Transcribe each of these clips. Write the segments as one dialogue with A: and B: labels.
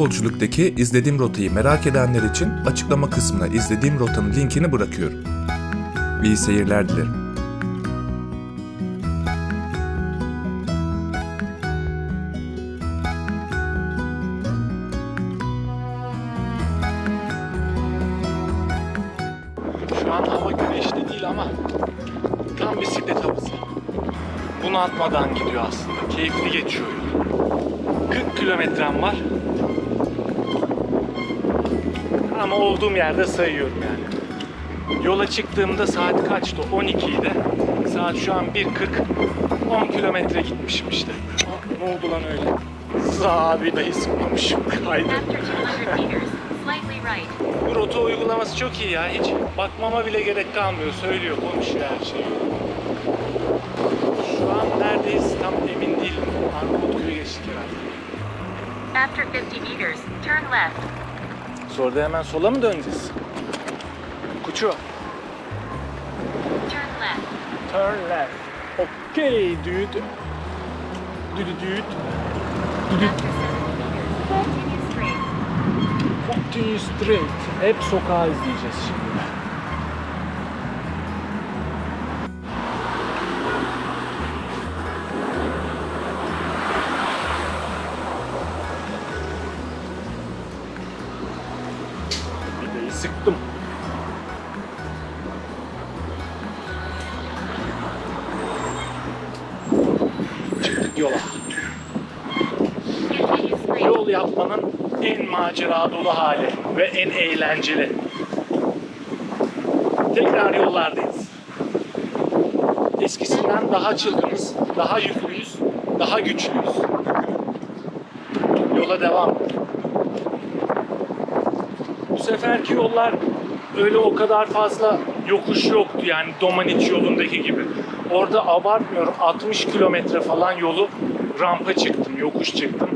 A: Yolculuktaki izlediğim rotayı merak edenler için açıklama kısmına izlediğim rotanın linkini bırakıyorum. İyi seyirler dilerim.
B: Şu an hava güneşli değil ama tam bisiklet havası. Bunu atmadan gidiyor aslında. Keyifli geçiyor yol. 40 kilometrem var. Ama olduğum yerde sayıyorum yani. Yola çıktığımda saat kaçtı? 12 idi. Saat şu an 1.40. 10 kilometre gitmişim işte. Aa, Ne oldu lan öyle? Abi dahi sıkmamışım. Kaydı.
C: After 200 meters, slightly right.
B: Bu rota uygulaması çok iyi ya. Hiç bakmama bile gerek kalmıyor. Söylüyor, konuşuyor her şeyi. Şu an neredeyiz tam emin değilim. Arnavutköy'ü geçtik herhalde.
C: After 50 meters, turn left.
B: Sonra da hemen sola mı döneceğiz? Kuçu.
C: Turn left.
B: Turn left. Okay, dude. Dude, dude. Dude,
C: After 70 meters, continue straight.
B: continue straight. Hep sokağı izleyeceğiz şimdi. Sıktım. Çıktık yola. Yol yapmanın en macera dolu hali ve en eğlenceli. Tekrar yollardayız. Eskisinden daha çılgınız, daha yüklüyüz, daha güçlüyüz. Yola devam. Seferki yollar öyle o kadar fazla yokuş yoktu yani Domaniç yolundaki gibi. Orada abartmıyorum 60 kilometre falan yolu rampa çıktım, yokuş çıktım.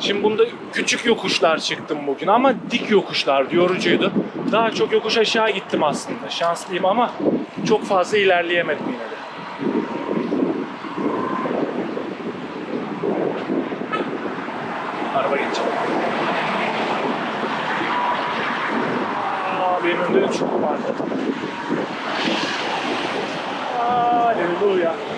B: Şimdi bunda küçük yokuşlar çıktım bugün ama dik yokuşlar yorucuydu. Daha çok yokuş aşağı gittim aslında. Şanslıyım ama çok fazla ilerleyemedim yine neutral. Hallelujah.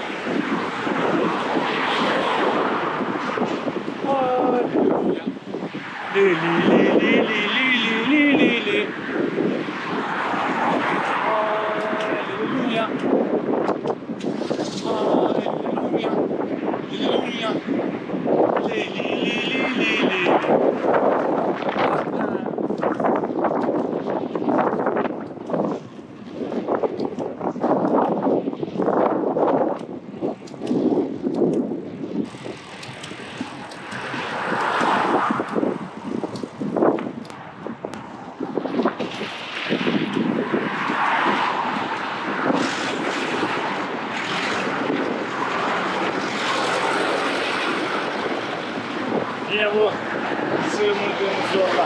B: Yine bu sığındığımız yolda.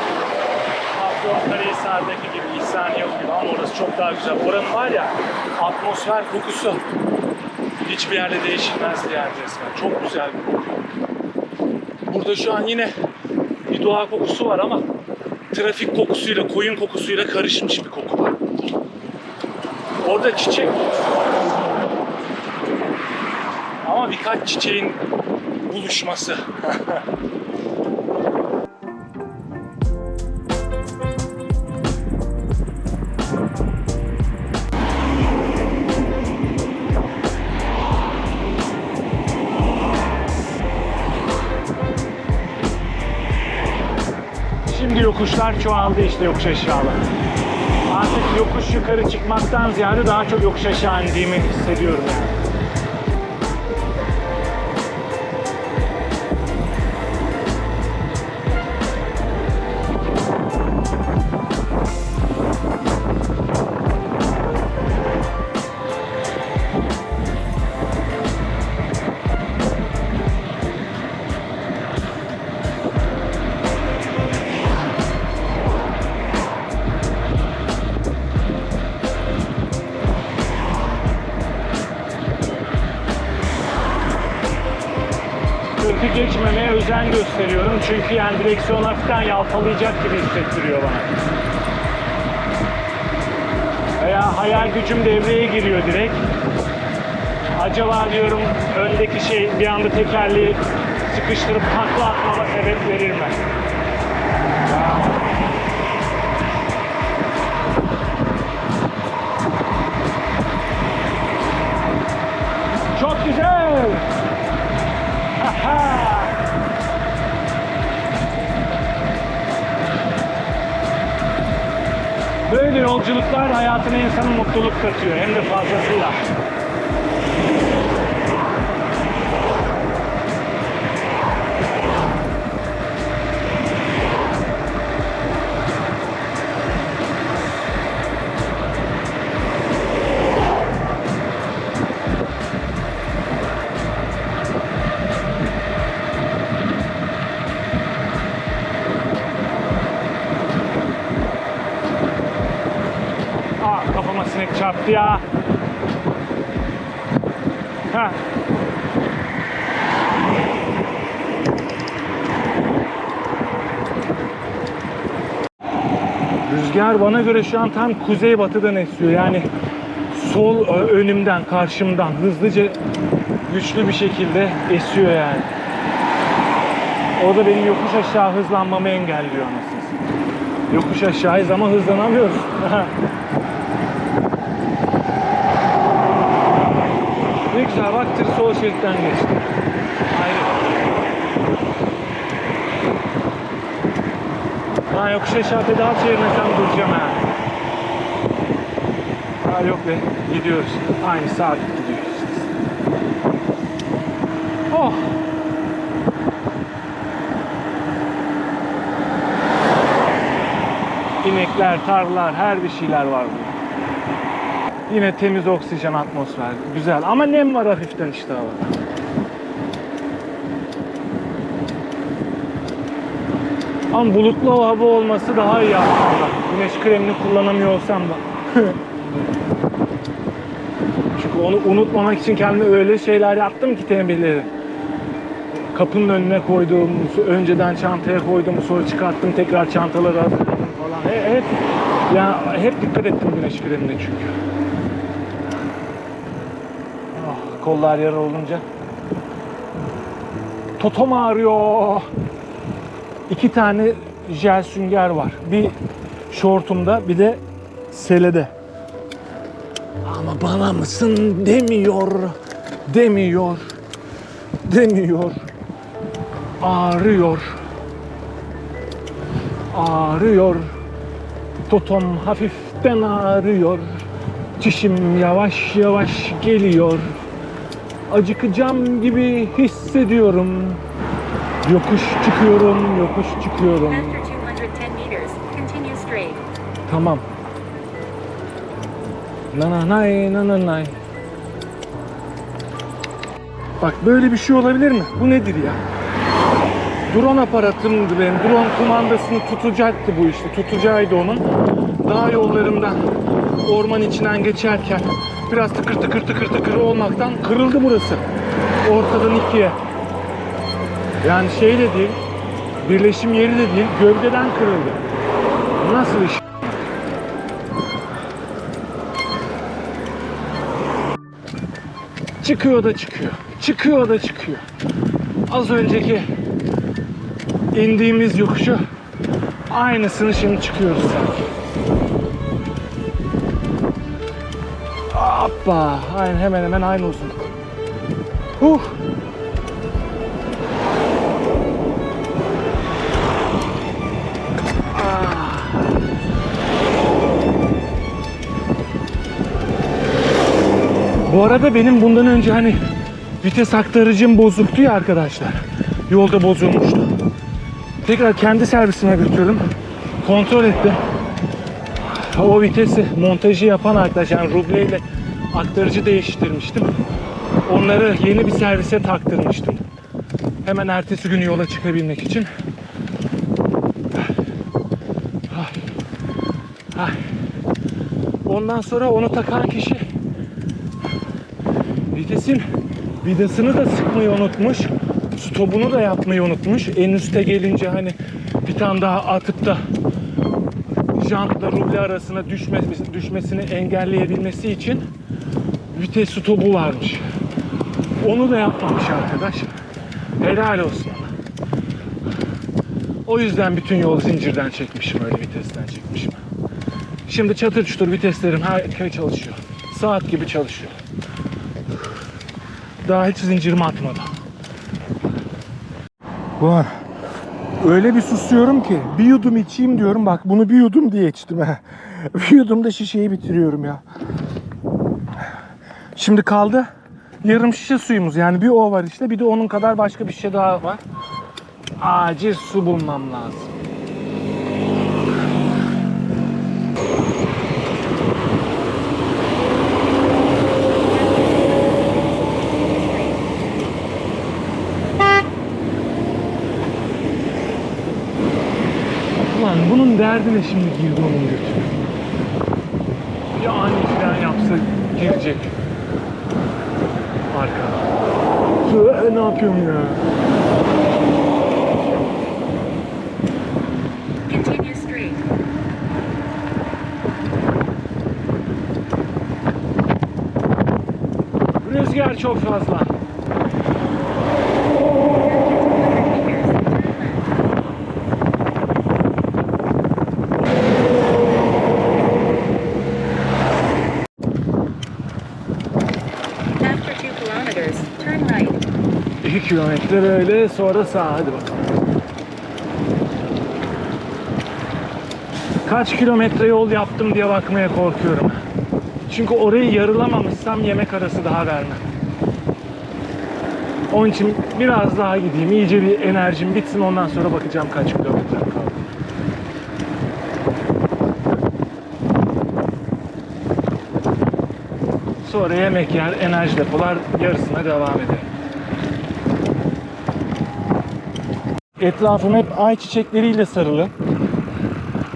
B: Afyonkarahisar'daki gibi, İhsaniye yok gibi ama orası çok daha güzel. Oranın var ya atmosfer kokusu hiçbir yerde değişilmez yani resmen. Çok güzel bir koku. Burada şu an yine bir doğa kokusu var ama trafik kokusuyla, koyun kokusuyla karışmış bir koku var. Orada çiçek ama birkaç çiçeğin buluşması. yokuşlar çoğaldı işte yokuş aşağıda. Artık yokuş yukarı çıkmaktan ziyade daha çok yokuş aşağı indiğimi hissediyorum yani. Özen gösteriyorum. Çünkü yani direksiyon hafiften yalpalayacak gibi hissettiriyor bana. Veya hayal gücüm devreye giriyor direkt. Acaba diyorum öndeki şey bir anda tekerleği sıkıştırıp takla atmama sebep verir mi? Hayatına insanın mutluluk katıyor hem de fazlasıyla. Çarptı ya. Ha. Rüzgar bana göre şu an tam kuzeybatıdan esiyor. Yani sol ö, önümden, karşımdan hızlıca güçlü bir şekilde esiyor yani. O da benim yokuş aşağı hızlanmamı engelliyor anasını. Yokuş aşağıyız ama hızlanamıyoruz. ne güzel şeritten geçti. Ayrı. Ha yokuş aşağı pedal çevirmesem duracağım ha. Ha yok be gidiyoruz. Aynı saat gidiyoruz. Oh. İnekler, tarlalar, her bir şeyler var burada. Yine temiz oksijen atmosfer. Güzel ama nem var hafiften işte havada. Ama bulutlu hava olması daha iyi aslında. Güneş kremini kullanamıyor olsam da. Çünkü onu unutmamak için kendime öyle şeyler yaptım ki tembihleri. Kapının önüne koydum, önceden çantaya koydum, sonra çıkarttım tekrar çantaları hazırladım falan. He- Hep, ya hep dikkat ettim güneş kremine çünkü. Kollar yara olunca. Totom ağrıyor. İki tane jel sünger var. Bir şortumda bir de selede. Ama bana mısın demiyor. Demiyor. Demiyor. Ağrıyor. Ağrıyor. Totom hafiften ağrıyor. Çişim yavaş yavaş geliyor. Acıkacağım gibi hissediyorum. Yokuş çıkıyorum, yokuş çıkıyorum.
C: After 210 meters, continue straight.
B: Tamam. Nananay nananay. Bak böyle bir şey olabilir mi? Bu nedir ya? Drone aparatımdı benim. Drone kumandasını tutacaktı bu işte. Tutacaktı onun. Dağ yollarından orman içinden geçerken biraz tıkır tıkır tıkır tıkır olmaktan kırıldı burası. Ortadan ikiye. Yani şey de değil, birleşim yeri de değil, gövdeden kırıldı. Nasıl iş? Çıkıyor da çıkıyor. Çıkıyor da çıkıyor. Az önceki indiğimiz yokuşu aynısını şimdi çıkıyoruz sanki. Hoppa. Aynen hemen hemen aynı uzunluk. Huh. Bu arada benim bundan önce hani vites aktarıcım bozuktu ya arkadaşlar. Yolda bozulmuştu. Tekrar kendi servisime götürdüm. Kontrol ettim. O vitesi montajı yapan arkadaş yani rubleyle aktarıcı değiştirmiştim. Onları yeni bir servise taktırmıştım. Hemen ertesi günü yola çıkabilmek için. Ondan sonra onu takan kişi vitesin vidasını da sıkmayı unutmuş. stopunu da yapmayı unutmuş. En üste gelince hani bir tane daha atıp da jantla ruble arasına düşmesi, düşmesini engelleyebilmesi için vites stopu varmış. Onu da yapmamış arkadaş. Helal olsun. O yüzden bütün yol zincirden çekmişim öyle vitesten çekmişim. Şimdi çatır çutur viteslerim harika çalışıyor. Saat gibi çalışıyor. Daha hiç zincirimi atmadım. Ulan öyle bir susuyorum ki bir yudum içeyim diyorum bak bunu bir yudum diye içtim. Bir yudumda şişeyi bitiriyorum ya. Şimdi kaldı yarım şişe suyumuz yani bir o var işte bir de onun kadar başka bir şişe daha var. Acil su bulmam lazım. Ulan bunun derdine şimdi girdi onun götü. Bir ani fren yapsa girecek. Arka. Ne yapıyorum ya? Rüzgar çok fazla.
C: 200 meters. Turn left. After 2 kilometers, turn right.
B: 2 kilometre böyle sonra sağa hadi bakalım. Kaç kilometre yol yaptım diye bakmaya korkuyorum. Çünkü orayı yarılamamışsam yemek arası daha vermem. Onun için biraz daha gideyim. iyice bir enerjim bitsin ondan sonra bakacağım kaç kilometre kaldı. Sonra yemek yer, enerji depolar yarısına devam eder. Etrafım hep ay çiçekleriyle sarılı.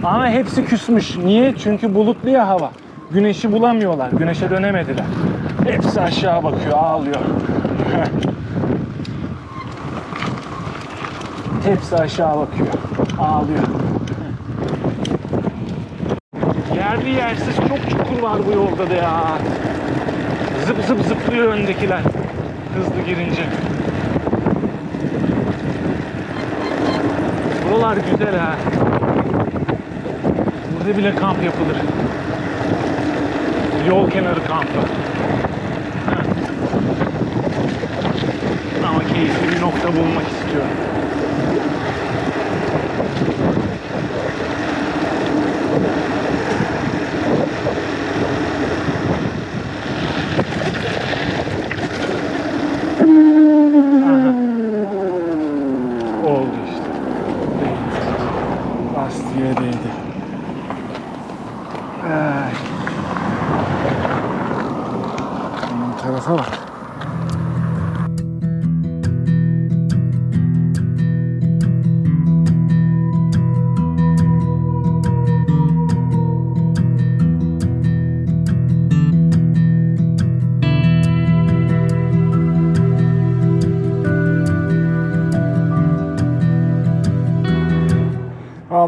B: Ama hepsi küsmüş. Niye? Çünkü bulutlu ya hava. Güneşi bulamıyorlar. Güneşe dönemediler. Hepsi aşağı bakıyor, ağlıyor. hepsi aşağı bakıyor, ağlıyor. Yerli yersiz çok çukur var bu yolda da ya. Zıp zıp zıplıyor öndekiler. Hızlı girince. Buralar güzel ha. Burada bile kamp yapılır. Yol kenarı kampı. Ama keyifli bir nokta bulmak istiyorum.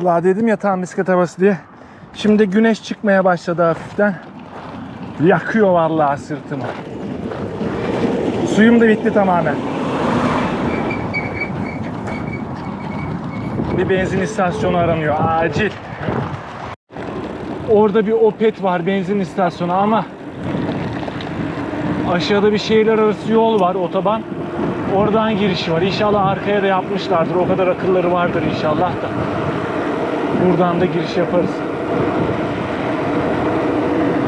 B: Vallahi dedim ya tam bisiklet havası diye. Şimdi güneş çıkmaya başladı hafiften. Yakıyor vallahi sırtımı. Suyum da bitti tamamen. Bir benzin istasyonu aranıyor acil. Orada bir Opet var benzin istasyonu ama aşağıda bir şehirler arası yol var otoban. Oradan girişi var. İnşallah arkaya da yapmışlardır. O kadar akılları vardır inşallah da. Buradan da giriş yaparız.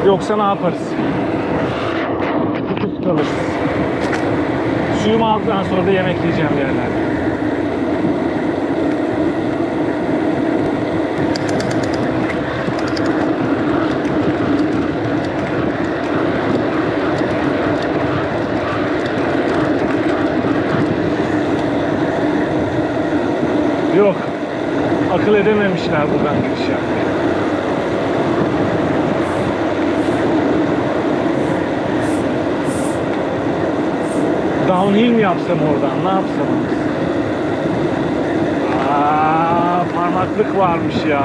B: Yoksa ne yaparız? Tutup kalırız. Suyumu aldıktan sonra da yemek yiyeceğim yerlerde. becerememişler buradan giriş yapmayı. Downhill mi yapsam oradan? Ne yapsam? Aa, parmaklık varmış ya.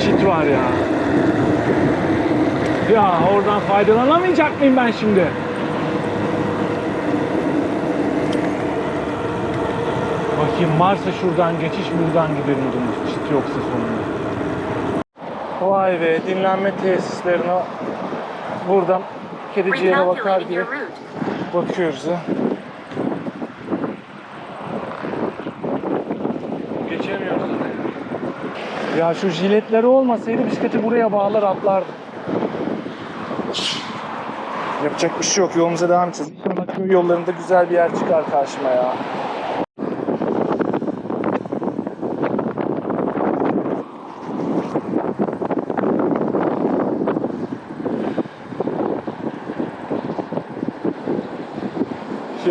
B: Çit var ya. Ya oradan faydalanamayacak mıyım ben şimdi? Bakayım varsa şuradan geçiş buradan gidelim dümdüz. Çit yoksa sonunda. Vay be dinlenme tesislerine buradan bakar
C: Recalculating
B: gibi
C: your route.
B: bakıyoruz ha. Geçemiyoruz. Ya şu jiletleri olmasaydı bisikleti buraya bağlar atlardım. Yapacak bir şey yok. Yolumuza devam edeceğiz. İnşallah köy yollarında güzel bir yer çıkar karşıma ya.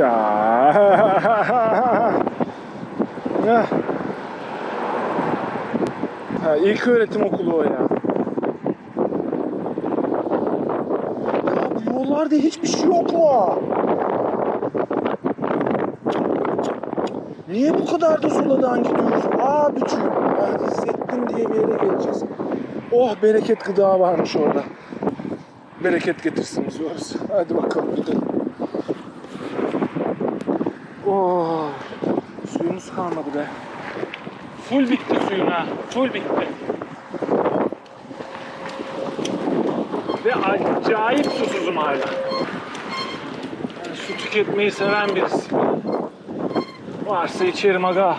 B: Ya. Ya. Ha, ilk öğretim okulu o ya. Ya bu yollarda hiçbir şey yok mu? Niye bu kadar da soladan gidiyoruz? Aa bütün. Ben hissettim diye bir yere geleceğiz. Oh bereket gıda varmış orada. Bereket getirsin diyoruz. Hadi bakalım gidelim. Oh, suyumuz kalmadı be. Full bitti suyun ha. Full bitti. Ve acayip susuzum hala. Yani su tüketmeyi seven birisi. Varsa içerim aga.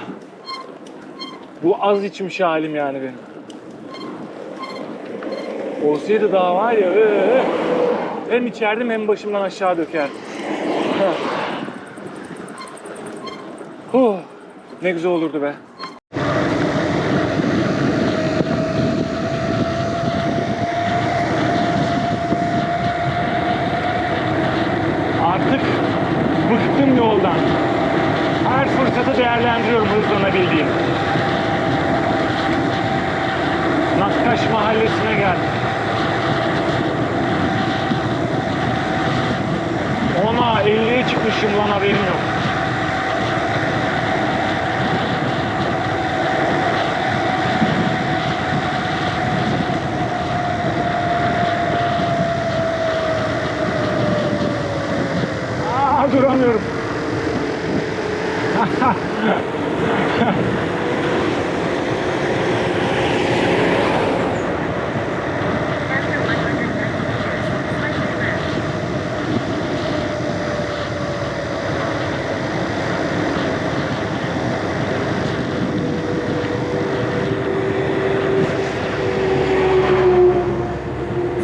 B: Bu az içmiş halim yani benim. Olsaydı daha var ya ee, hem içerdim hem başımdan aşağı dökerdim. Huh, ne güzel olurdu be. Artık bıktım yoldan. Her fırsatı değerlendiriyorum hızlanabildiğim. Nakkaş mahallesine geldim. Ona 50'ye çıkmışım lan haberim yok. Aa, duramıyorum.
C: After 190 meters, slightly left.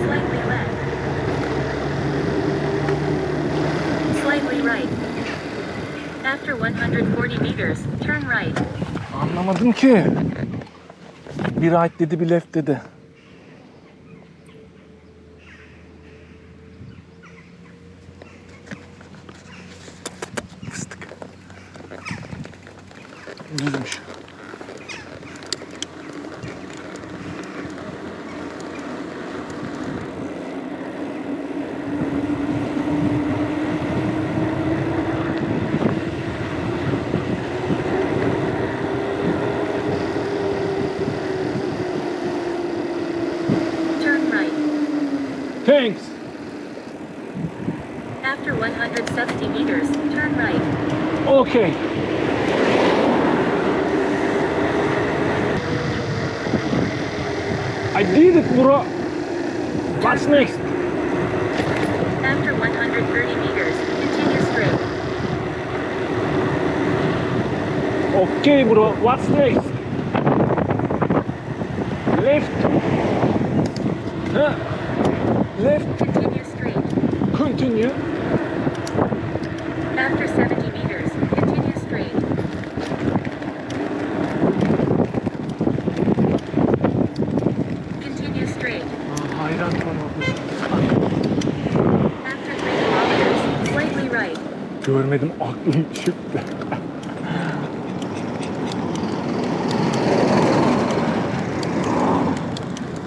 C: Slightly left. Slightly right. After 140 meters, turn right.
B: Anlamadım ki. Bir right dedi bir left dedi. Okay. I did it bro. What's next?
C: After 130 meters, continue straight.
B: Okay bro. What's next? Left. Huh? Left.
C: Continue straight.
B: Continue. 아, 이